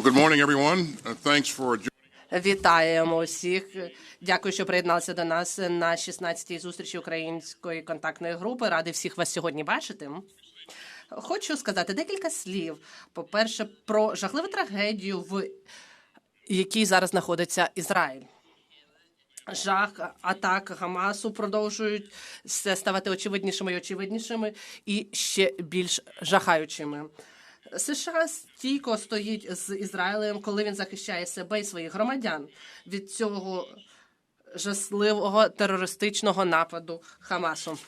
Well, good morning, everyone. Uh, thanks for. Вітаємо всіх. Дякую, що приєдналися до нас на 16-й зустрічі української контактної групи. Радий всіх вас сьогодні бачити. Хочу сказати декілька слів. По-перше, про жахливу трагедію, в якій зараз знаходиться Ізраїль. Жах атак Гамасу продовжують ставати очевиднішими і очевиднішими і ще більш жахаючими. США стійко стоїть з Ізраїлем, коли він захищає себе і своїх громадян від цього жахливого терористичного нападу Хамасу.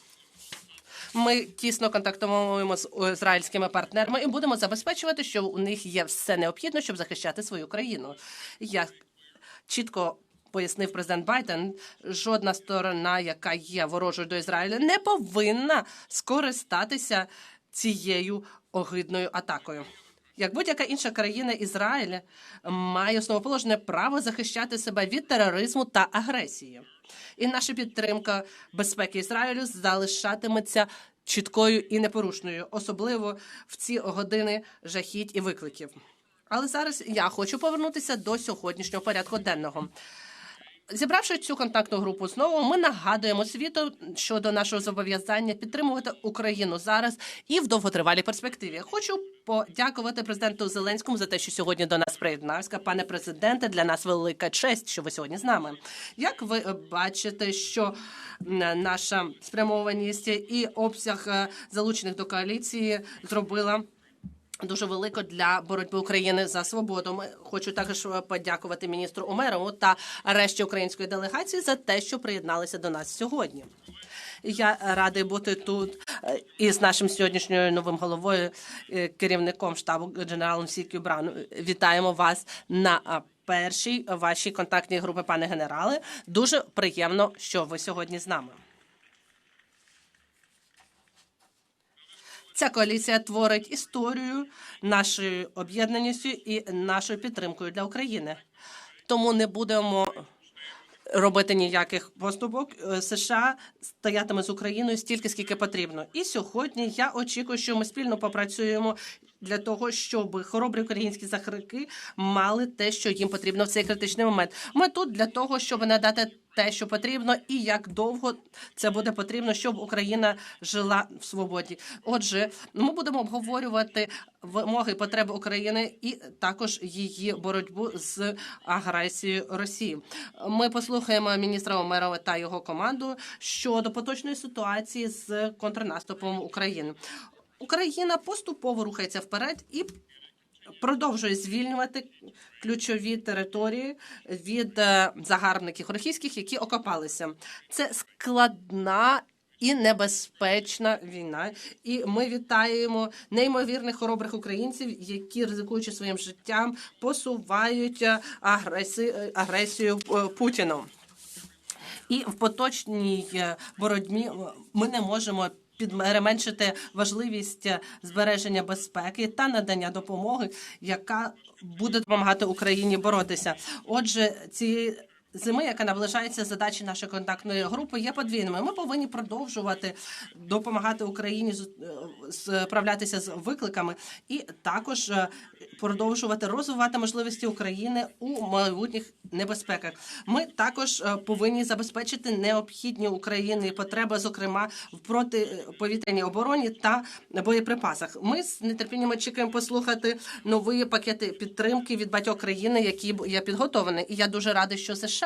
Ми тісно контактуємо з ізраїльськими партнерами і будемо забезпечувати, що у них є все необхідне, щоб захищати свою країну. Як чітко пояснив президент Байден, жодна сторона, яка є ворожою до Ізраїля, не повинна скористатися цією огидною атакою. Як будь-яка інша країна, Ізраїль має основоположне право захищати себе від тероризму та агресії. І наша підтримка безпеки Ізраїлю залишатиметься чіткою і непорушною, особливо в ці години жахіть і викликів. Але зараз я хочу повернутися до сьогоднішнього порядку денного. Зібравши цю контактну групу знову, ми нагадуємо світу щодо нашого зобов'язання підтримувати Україну зараз і в довготривалій перспективі. Хочу подякувати президенту Зеленському за те, що сьогодні до нас приєднався. Пане президенте, для нас велика честь, що ви сьогодні з нами. Як ви бачите, що наша спрямованість і обсяг е, залучених до коаліції зробила дуже велико для боротьби України за свободу. Ми хочу також подякувати міністру Умерову та решті української делегації за те, що приєдналися до нас сьогодні. Я радий бути тут е, із нашим сьогоднішньою новим головою, е, керівником штабу генералом Сікю Брану. Вітаємо вас на першій вашій контактній групі, пане генерале. Дуже приємно, що ви сьогодні з нами. Ця коаліція творить історію нашою об'єднаністю і нашою підтримкою для України. Тому не будемо робити ніяких поступок. Е, США стоятиме з Україною стільки, скільки потрібно. І сьогодні я очікую, що ми спільно попрацюємо для того, щоб хоробрі українські захисники мали те, що їм потрібно в цей критичний момент. Ми тут для того, щоб надати те, що потрібно, і як довго це буде потрібно, щоб Україна жила в свободі. Отже, ми будемо обговорювати вимоги і потреби України і також її боротьбу з агресією Росії. Ми послухаємо міністра Омерова та його команду щодо поточної ситуації з контрнаступом України. Україна поступово рухається вперед і продовжує звільнювати ключові території від е, загарбників російських, які окопалися. Це складна. І небезпечна війна, і ми вітаємо неймовірних хоробрих українців, які ризикуючи своїм життям, посувають е, е, агресію е, Путіну. І в поточній боротьбі ми не можемо підменшити важливість збереження безпеки та надання допомоги, яка буде допомагати Україні боротися. Отже, цієї Зими, яка наближається задачі нашої контактної групи, є подвійними. Ми повинні продовжувати допомагати Україні е, справлятися з викликами, і також е, продовжувати розвивати можливості України у майбутніх небезпеках. Ми також е, повинні забезпечити необхідні України потреби, зокрема в протиповітряній обороні та боєприпасах. Ми з нетерпінням чекаємо послухати нові пакети підтримки від багатьох країн, які є підготовлені. І я дуже радий, що США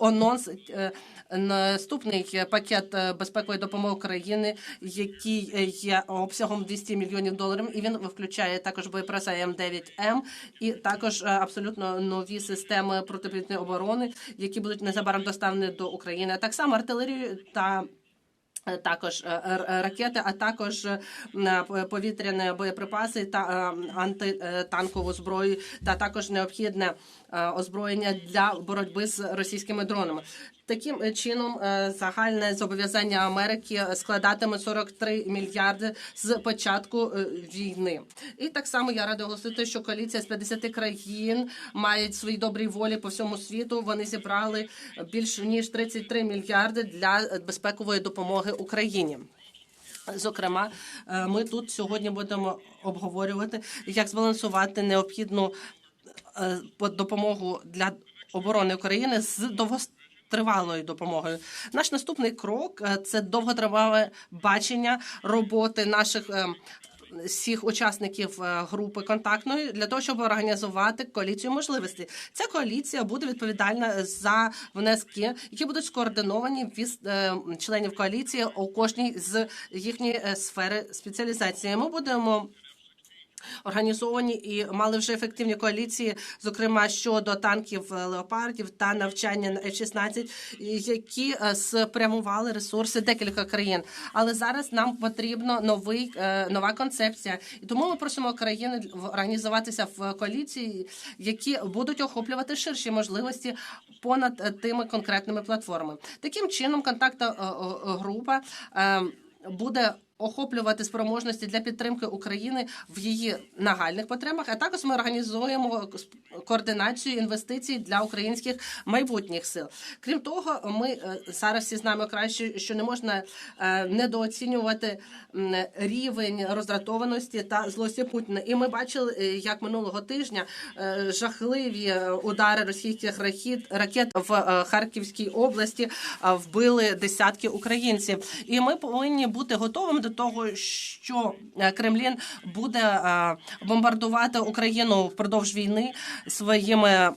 анонс. е, Наступний пакет е, безпекової допомоги України, який е, є обсягом 200 мільйонів доларів, і він включає також боєприпаси М9М і також абсолютно нові системи протиповітряної оборони, які будуть незабаром доставлені до України. Так само артилерію та Також ракети, а також повітряні боєприпаси та антитанкову зброю, та також необхідне озброєння для боротьби з російськими дронами. Таким е, чином, е, загальне зобов'язання Америки складатиме 43 мільярди з початку е, війни. І так само я рада оголосити, що коаліція з 50 країн мають свої добрі волі по всьому світу. Вони зібрали більш ніж 33 мільярди для безпекової допомоги Україні. Зокрема, е, ми тут сьогодні будемо обговорювати, як збалансувати необхідну е, допомогу для оборони України з довготривалою допомогою. Наш наступний крок е, це довготривале бачення роботи наших. е, Всіх учасників е, групи контактної для того, щоб організувати коаліцію можливостей. Ця коаліція буде відповідальна за внески, які будуть скоординовані від е, членів коаліції у кожній з їхньої е, сфери спеціалізації. Ми будемо організовані і мали вже ефективні коаліції, зокрема щодо танків е, леопардів та навчання на F-16, які е, спрямували ресурси декілька країн. Але зараз нам потрібно новий е, нова концепція, і тому ми просимо країни організуватися в коаліції, які будуть охоплювати ширші можливості понад тими конкретними платформами. Таким чином, контактна група. Буде охоплювати спроможності для підтримки України в її нагальних потребах. А також ми організуємо координацію інвестицій для українських майбутніх сил. Крім того, ми е, зараз всі знаємо краще, що не можна е, недооцінювати рівень роздратованості та злості Путіна. І ми бачили, е, як минулого тижня е, жахливі е, удари російських ракет, в е, Харківській області е, вбили десятки українців. І ми повинні бути готовими до того, що е, Кремлін буде е, бомбардувати Україну впродовж війни своїми.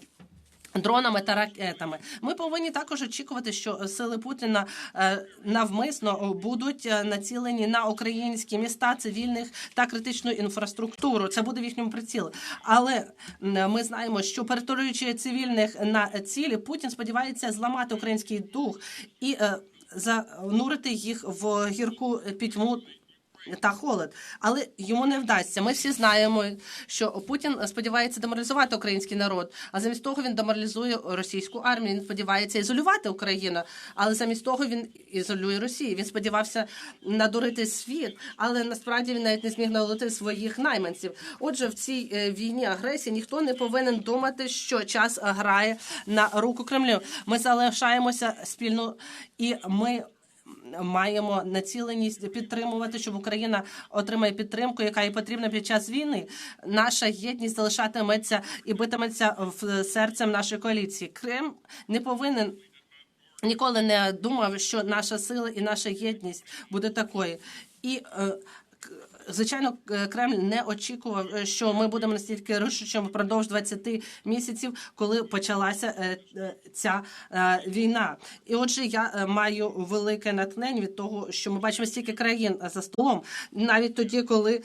Дронами та ракетами ми повинні також очікувати, що сили Путіна е, навмисно будуть націлені на українські міста, цивільних та критичну інфраструктуру. Це буде в їхньому прицілі. Але ми знаємо, що перетворюючи цивільних на цілі, Путін сподівається зламати український дух і занурити їх в гірку пітьму та холод, але йому не вдасться. Ми всі знаємо, що Путін сподівається деморалізувати український народ. А замість того він деморалізує російську армію. Він сподівається ізолювати Україну, але замість того він ізолює Росію. Він сподівався надурити світ, але насправді він навіть не зміг надурити своїх найманців. Отже, в цій е, війні агресії ніхто не повинен думати, що час грає на руку Кремлю. Ми залишаємося спільно і ми маємо націленість підтримувати, щоб Україна отримає підтримку, яка їй потрібна під час війни. Наша єдність залишатиметься і битиметься в серцем нашої коаліції. Крим не повинен. Ніколи не думав, що наша сила і наша єдність буде такою. І е, звичайно, Кремль не очікував, е, що ми будемо настільки рішучими впродовж 20 місяців, коли почалася е, е, ця е, війна. І отже, я е, маю велике натхнення від того, що ми бачимо стільки країн за столом, навіть тоді, коли.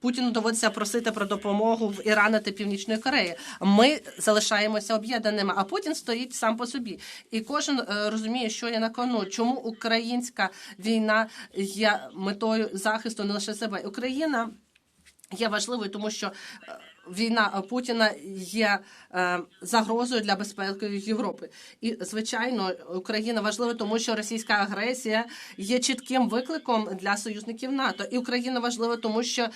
Путіну доводиться просити про допомогу в Ірана та Північної Кореї. Ми залишаємося об'єднаними, а Путін стоїть сам по собі. І кожен е, розуміє, що є на кону. Чому українська війна є метою захисту не лише себе. Україна є важливою, тому що е, війна Путіна є е, загрозою для безпеки Європи. І звичайно, Україна важлива, тому що російська агресія є чітким викликом для союзників НАТО. І Україна важлива, тому що.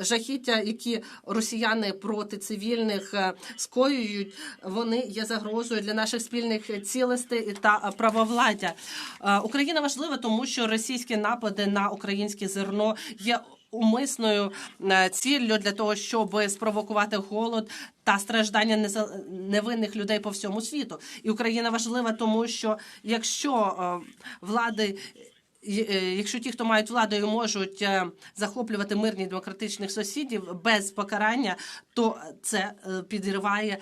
Жахіття, які росіяни проти цивільних е, скоюють, вони є загрозою для наших спільних цілостей та правовладдя. Е, Україна важлива, тому що російські напади на українське зерно є умисною е, ціллю для того, щоб спровокувати голод та страждання невинних людей по всьому світу. І Україна важлива, тому що якщо влади. Е, Якщо ті, хто мають владу, і можуть е, захоплювати мирні демократичних сусідів без покарання, то це е, підриває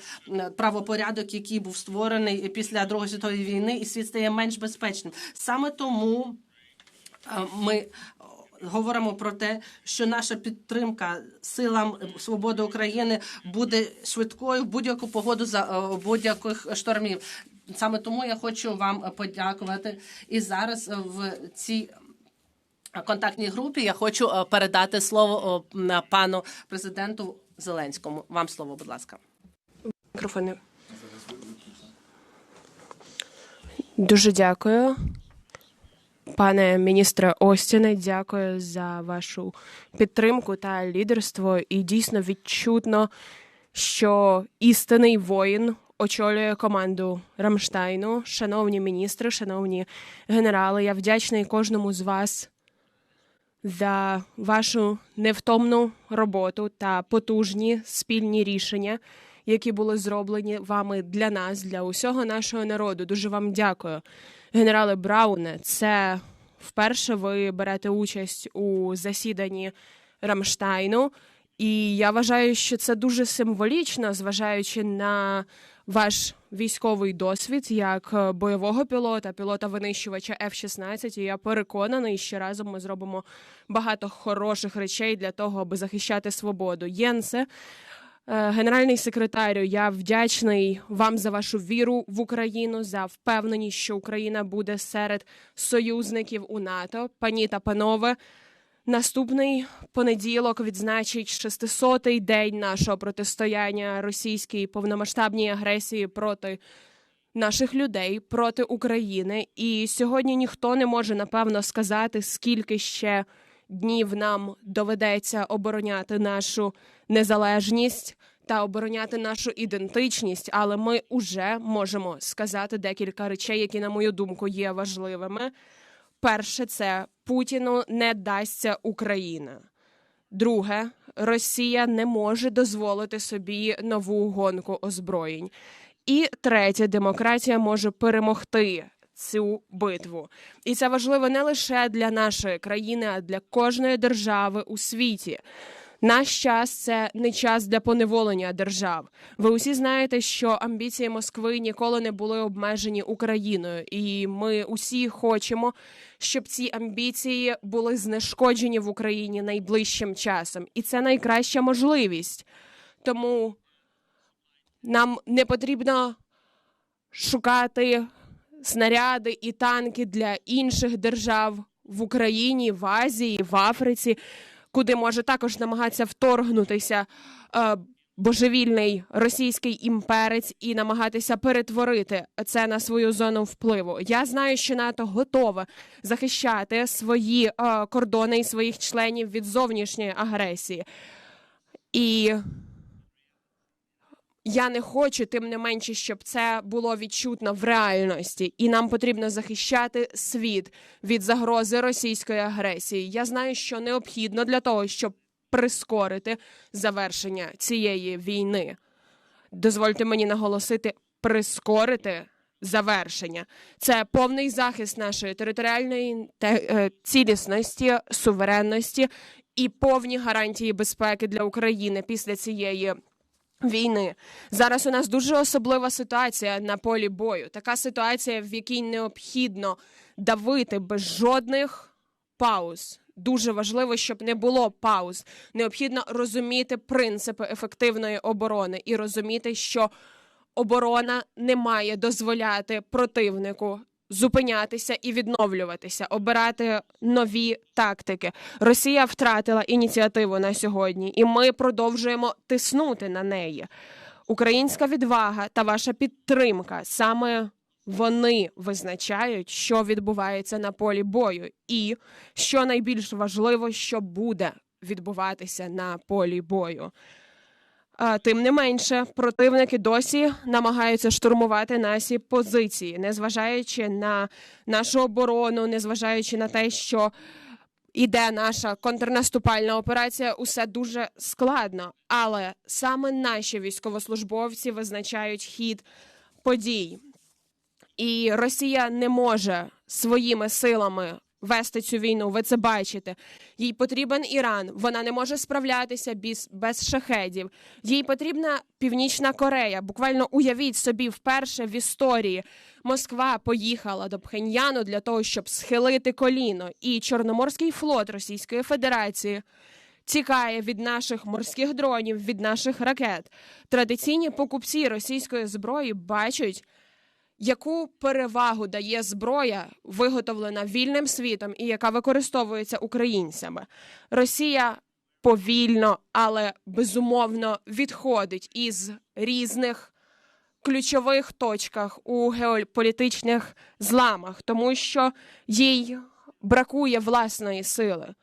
правопорядок, який був створений після Другої світової війни, і світ стає менш безпечним. Саме тому ми говоримо про те, що наша підтримка силам свободи України буде швидкою в будь-яку погоду за будь-яких штормів. Саме тому я хочу вам подякувати. І зараз е, в цій контактній групі я хочу е, передати слово е, пану президенту Зеленському. Вам слово, будь ласка. Мікрофони. Дуже дякую. Пане міністре Остіне, дякую за вашу підтримку та лідерство. І дійсно відчутно, що істинний воїн очолює команду Рамштайну. Шановні міністри, шановні генерали, я вдячний кожному з вас за вашу невтомну роботу та потужні спільні рішення, які були зроблені вами для нас, для усього нашого народу. Дуже вам дякую, генерале Брауне. Це вперше ви берете участь у засіданні Рамштайну. І я вважаю, що це дуже символічно, зважаючи на ваш військовий досвід як е, бойового пілота, пілота винищувача F-16. І я переконаний, що разом ми зробимо багато хороших речей для того, аби захищати свободу. Єнсе, е, генеральний секретарю, я вдячний вам за вашу віру в Україну, за впевненість, що Україна буде серед союзників у НАТО. Пані та панове. Наступний понеділок відзначить 600-й день нашого протистояння російській повномасштабній агресії проти наших людей, проти України. І сьогодні ніхто не може напевно сказати, скільки ще днів нам доведеться обороняти нашу незалежність та обороняти нашу ідентичність. Але ми вже можемо сказати декілька речей, які, на мою думку, є важливими. Перше, це Путіну не дасться Україна. Друге, Росія не може дозволити собі нову гонку озброєнь. І третє, демократія може перемогти цю битву. І це важливо не лише для нашої країни, а для кожної держави у світі. Наш час це не час для поневолення держав. Ви усі знаєте, що амбіції Москви ніколи не були обмежені Україною, і ми усі хочемо, щоб ці амбіції були знешкоджені в Україні найближчим часом, і це найкраща можливість. Тому нам не потрібно шукати снаряди і танки для інших держав в Україні, в Азії, в Африці, куди може також намагатися вторгнутися е, божевільний російський імперець і намагатися перетворити це на свою зону впливу. Я знаю, що НАТО готове захищати свої е, кордони і своїх членів від зовнішньої агресії. І я не хочу, тим не менше, щоб це було відчутно в реальності, і нам потрібно захищати світ від загрози російської агресії. Я знаю, що необхідно для того, щоб прискорити завершення цієї війни. Дозвольте мені наголосити прискорити завершення. Це повний захист нашої територіальної е, цілісності, суверенності і повні гарантії безпеки для України після цієї війни. Зараз у нас дуже особлива ситуація на полі бою. Така ситуація, в якій необхідно давити без жодних пауз. Дуже важливо, щоб не було пауз. Необхідно розуміти принципи ефективної оборони і розуміти, що оборона не має дозволяти противнику зупинятися і відновлюватися, обирати нові тактики. Росія втратила ініціативу на сьогодні, і ми продовжуємо тиснути на неї. Українська відвага та ваша підтримка саме вони визначають, що відбувається на полі бою, і що найбільш важливо, що буде відбуватися на полі бою. Тим не менше, противники досі намагаються штурмувати наші позиції, незважаючи на нашу оборону, незважаючи на те, що іде наша контрнаступальна операція, усе дуже складно. Але саме наші військовослужбовці визначають хід подій. І Росія не може своїми силами вести цю війну. Ви це бачите. Їй потрібен Іран. Вона не може справлятися без, без шахедів. Їй потрібна Північна Корея. Буквально уявіть собі, вперше в історії Москва поїхала до Пхеньяну для того, щоб схилити коліно. І Чорноморський флот Російської Федерації. Тікає від наших морських дронів, від наших ракет. Традиційні покупці російської зброї бачать, яку перевагу дає зброя, виготовлена вільним світом і яка використовується українцями. Росія повільно, але безумовно відходить із різних ключових точках у геополітичних зламах, тому що їй бракує власної сили.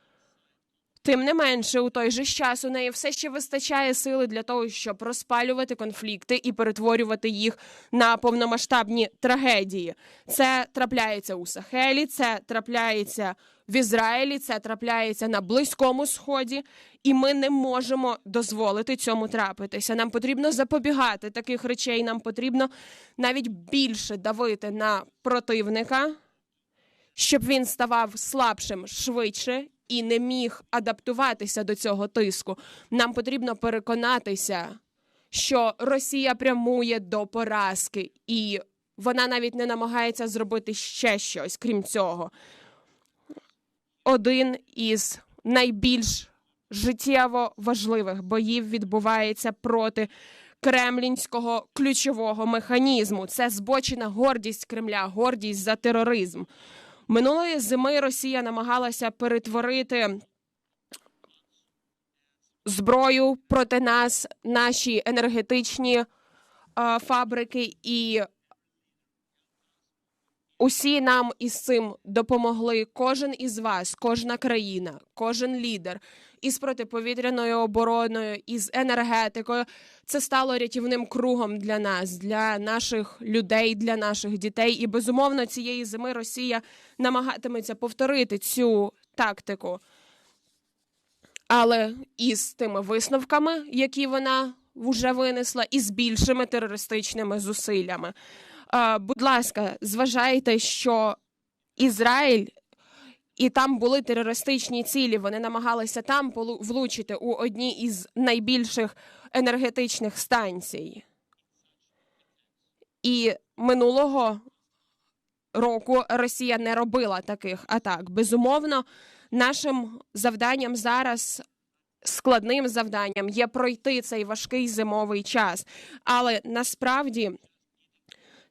Тим не менше, у той же час у неї все ще вистачає сили для того, щоб розпалювати конфлікти і перетворювати їх на повномасштабні трагедії. Це трапляється у Сахелі, це трапляється в Ізраїлі, це трапляється на Близькому Сході, і ми не можемо дозволити цьому трапитися. Нам потрібно запобігати таких речей. Нам потрібно навіть більше давити на противника, щоб він ставав слабшим швидше і не міг адаптуватися до цього тиску. Нам потрібно переконатися, що Росія прямує до поразки, і вона навіть не намагається зробити ще щось, крім цього. Один із найбільш життєво важливих боїв відбувається проти кремлінського ключового механізму. Це збочена гордість Кремля, гордість за тероризм. Минулої зими Росія намагалася перетворити зброю проти нас, наші енергетичні е, фабрики, і усі нам із цим допомогли. Кожен із вас, кожна країна, кожен лідер із протиповітряною обороною, із енергетикою. Це стало рятівним кругом для нас, для наших людей, для наших дітей. І безумовно, цієї зими Росія намагатиметься повторити цю тактику. Але із тими висновками, які вона вже винесла, і з більшими терористичними зусиллями. Будь ласка, зважайте, що Ізраїль і там були терористичні цілі. Вони намагалися там влучити у одні із найбільших енергетичних станцій. І минулого року Росія не робила таких атак. Безумовно, нашим завданням зараз. Складним завданням є пройти цей важкий зимовий час, але насправді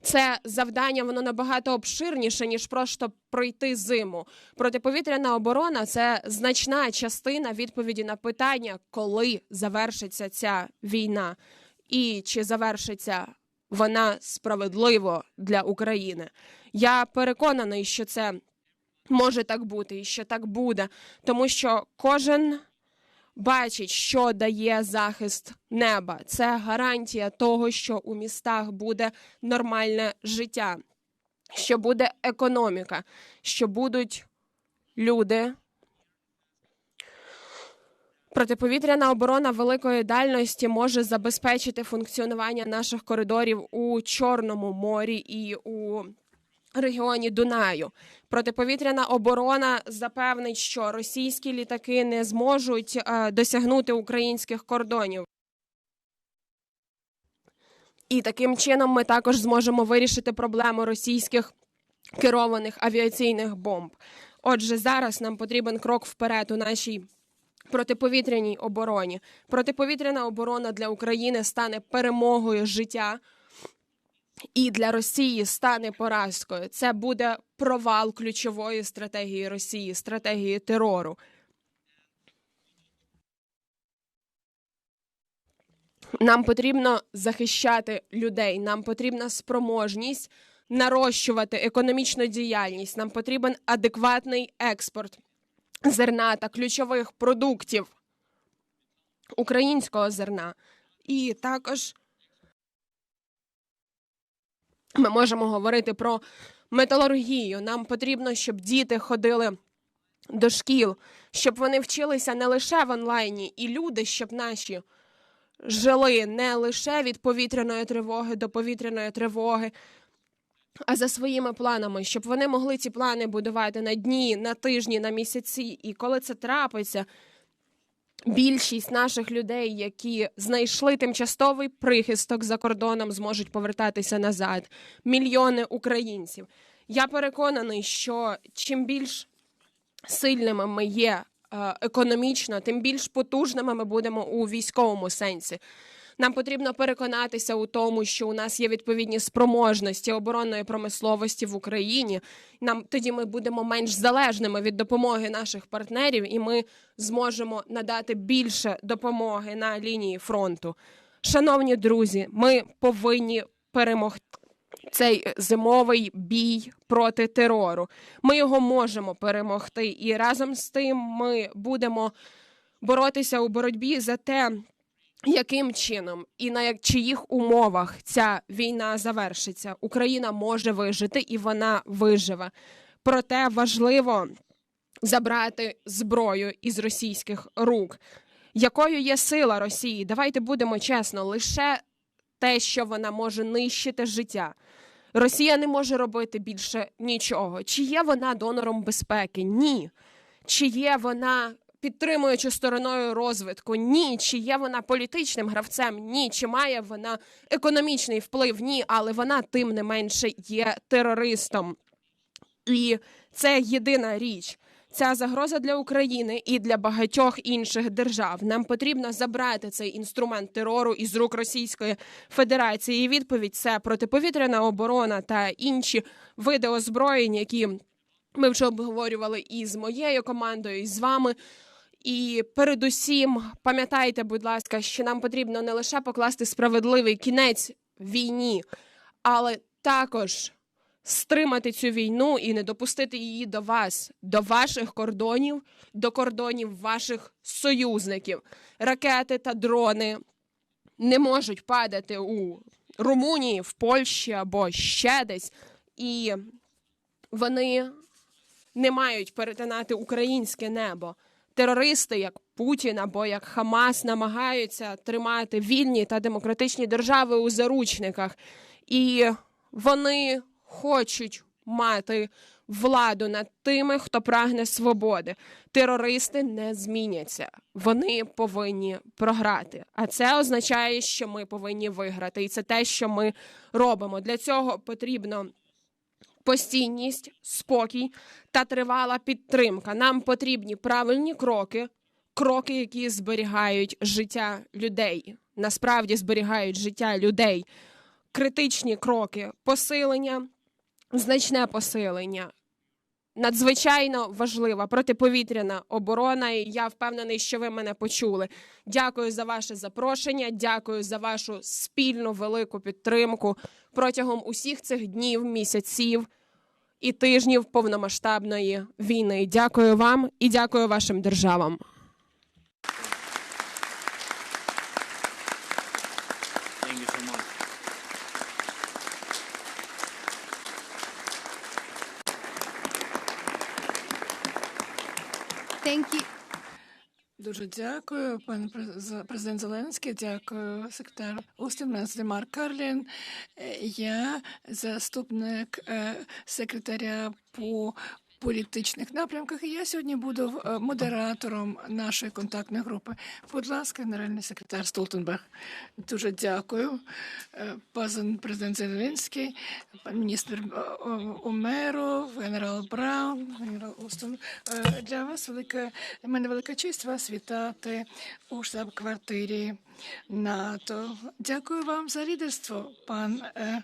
це завдання воно набагато обширніше ніж просто пройти зиму. Протиповітряна оборона це значна частина відповіді на питання, коли завершиться ця війна, і чи завершиться вона справедливо для України. Я переконаний, що це може так бути і що так буде, тому що кожен бачить, що дає захист неба. Це гарантія того, що у містах буде нормальне життя, що буде економіка, що будуть люди. Протиповітряна оборона великої дальності може забезпечити функціонування наших коридорів у Чорному морі і у регіоні Дунаю. Протиповітряна оборона запевнить, що російські літаки не зможуть е, досягнути українських кордонів. І таким чином ми також зможемо вирішити проблему російських керованих авіаційних бомб. Отже, зараз нам потрібен крок вперед у нашій протиповітряній обороні. Протиповітряна оборона для України стане перемогою життя і для Росії стане поразкою. Це буде провал ключової стратегії Росії, стратегії терору. Нам потрібно захищати людей. Нам потрібна спроможність нарощувати економічну діяльність. Нам потрібен адекватний експорт зерна та ключових продуктів українського зерна. І також ми можемо говорити про металургію. Нам потрібно, щоб діти ходили до шкіл, щоб вони вчилися не лише в онлайні, і люди, щоб наші жили не лише від повітряної тривоги до повітряної тривоги, а за своїми планами, щоб вони могли ці плани будувати на дні, на тижні, на місяці. І коли це трапиться, більшість наших людей, які знайшли тимчасовий прихисток за кордоном, зможуть повертатися назад. Мільйони українців. Я переконаний, що чим більш сильними ми є е, економічно, тим більш потужними ми будемо у військовому сенсі. Нам потрібно переконатися у тому, що у нас є відповідні спроможності оборонної промисловості в Україні. Нам тоді ми будемо менш залежними від допомоги наших партнерів, і ми зможемо надати більше допомоги на лінії фронту. Шановні друзі, ми повинні перемогти. Цей зимовий бій проти терору. Ми його можемо перемогти, і разом з тим ми будемо боротися у боротьбі за те, яким чином і на чиїх умовах ця війна завершиться. Україна може вижити і вона виживе. Проте важливо забрати зброю із російських рук. Якою є сила Росії? Давайте будемо чесно, лише те, що вона може нищити життя. Росія не може робити більше нічого. Чи є вона донором безпеки? Ні. Чи є вона підтримуючою стороною розвитку? Ні. Чи є вона політичним гравцем? Ні. Чи має вона економічний вплив? Ні. Але вона тим не менше є терористом. І це єдина річ. Ця загроза для України і для багатьох інших держав. Нам потрібно забрати цей інструмент терору із рук Російської Федерації. І відповідь це протиповітряна оборона та інші види озброєнь, які ми вже обговорювали і з моєю командою, і з вами. І передусім, пам'ятайте, будь ласка, що нам потрібно не лише покласти справедливий кінець війні, але також стримати цю війну і не допустити її до вас, до ваших кордонів, до кордонів ваших союзників. Ракети та дрони не можуть падати у Румунії, в Польщі або ще десь, і вони не мають перетинати українське небо. Терористи, як Путін або як Хамас, намагаються тримати вільні та демократичні держави у заручниках, і вони хочуть мати владу над тими, хто прагне свободи. Терористи не зміняться. Вони повинні програти. А це означає, що ми повинні виграти. І це те, що ми робимо. Для цього потрібно постійність, спокій та тривала підтримка. Нам потрібні правильні кроки, кроки, які зберігають життя людей. Насправді зберігають життя людей. Критичні кроки, посилення, значне посилення. Надзвичайно важлива протиповітряна оборона, і я впевнений, що ви мене почули. Дякую за ваше запрошення. Дякую за вашу спільну велику підтримку протягом усіх цих днів, місяців і тижнів повномасштабної війни. Дякую вам і дякую вашим державам. Thank. Thank you. Дуже дякую, пан през- президент Зеленський. Дякую, секретар Устін. Мене Марк Карлін. Е, Я заступник е, секретаря по політичних напрямках. І я сьогодні буду е, модератором нашої контактної групи. Будь ласка, генеральний секретар Столтенберг. Дуже дякую. Е, Пан президент Зеленський, пан міністр е, Омеров, генерал Браун, генерал Устон. Е, Для вас велика мене велика честь вас вітати у штаб-квартирі НАТО. Дякую вам за лідерство, пан е,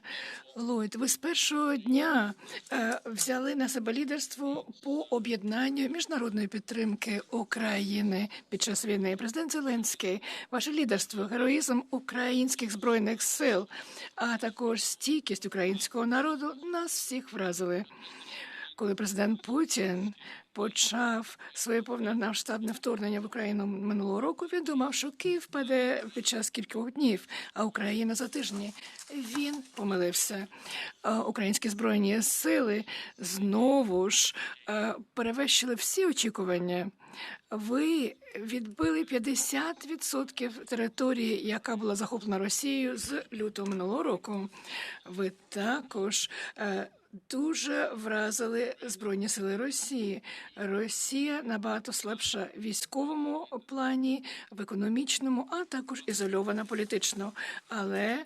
Ллойд. Ви з першого дня е, взяли на себе лідерство по об'єднанню міжнародної підтримки України під час війни. Президент Зеленський, ваше лідерство, героїзм українських збройних сил, а також стійкість українського народу нас всіх вразили. Коли президент Путін почав своє повномасштабне вторгнення в Україну минулого року, він думав, що Київ впаде під час кількох днів, а Україна за тижні. Він помилився. Українські збройні сили знову ж е, перевищили всі очікування. Ви відбили 50% території, яка була захоплена Росією з лютого минулого року. Ви також е, дуже вразили збройні сили Росії. Росія набагато слабша в військовому плані, в економічному, а також ізольована політично. Але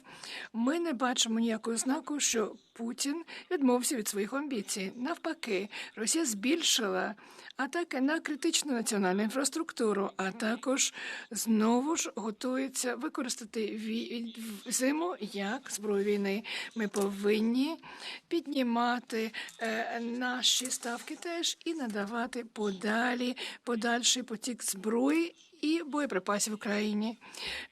ми не бачимо ніякого знаку, що Путін відмовився від своїх амбіцій. Навпаки, Росія збільшила атаки на критичну національну інфраструктуру, а також знову ж готується використати зиму як зброю війни. Ми повинні піднімати е, наші ставки теж і надавати подалі подальший потік зброї і боєприпасів Україні.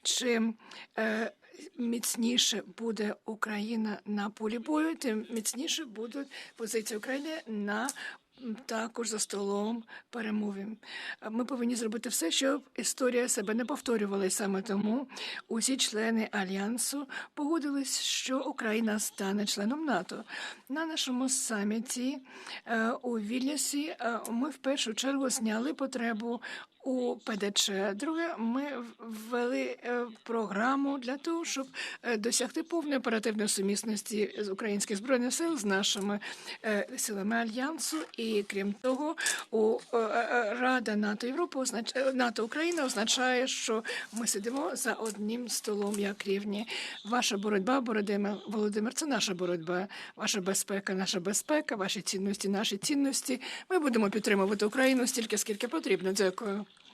Чим е, міцніше буде Україна на полі бою, тим міцніше будуть позиції України на також за столом перемови. Ми повинні зробити все, щоб історія себе не повторювала. І саме тому усі члени альянсу погодились, що Україна стане членом НАТО. На нашому саміті е, у Вільнюсі е, ми в першу чергу зняли потребу у ПДЧ. Друге, ми ввели е, програму для того, щоб е, досягти повної оперативної сумісності з українських збройних сил з нашими е, силами альянсу. І крім того, у Рада НАТО Європи НАТО Україна означає, що ми сидимо за одним столом як рівні. Ваша боротьба, Бородиме Володимир, це наша боротьба. Ваша безпека, наша безпека, ваші цінності, наші цінності. Ми будемо підтримувати Україну стільки, скільки потрібно. Дякую.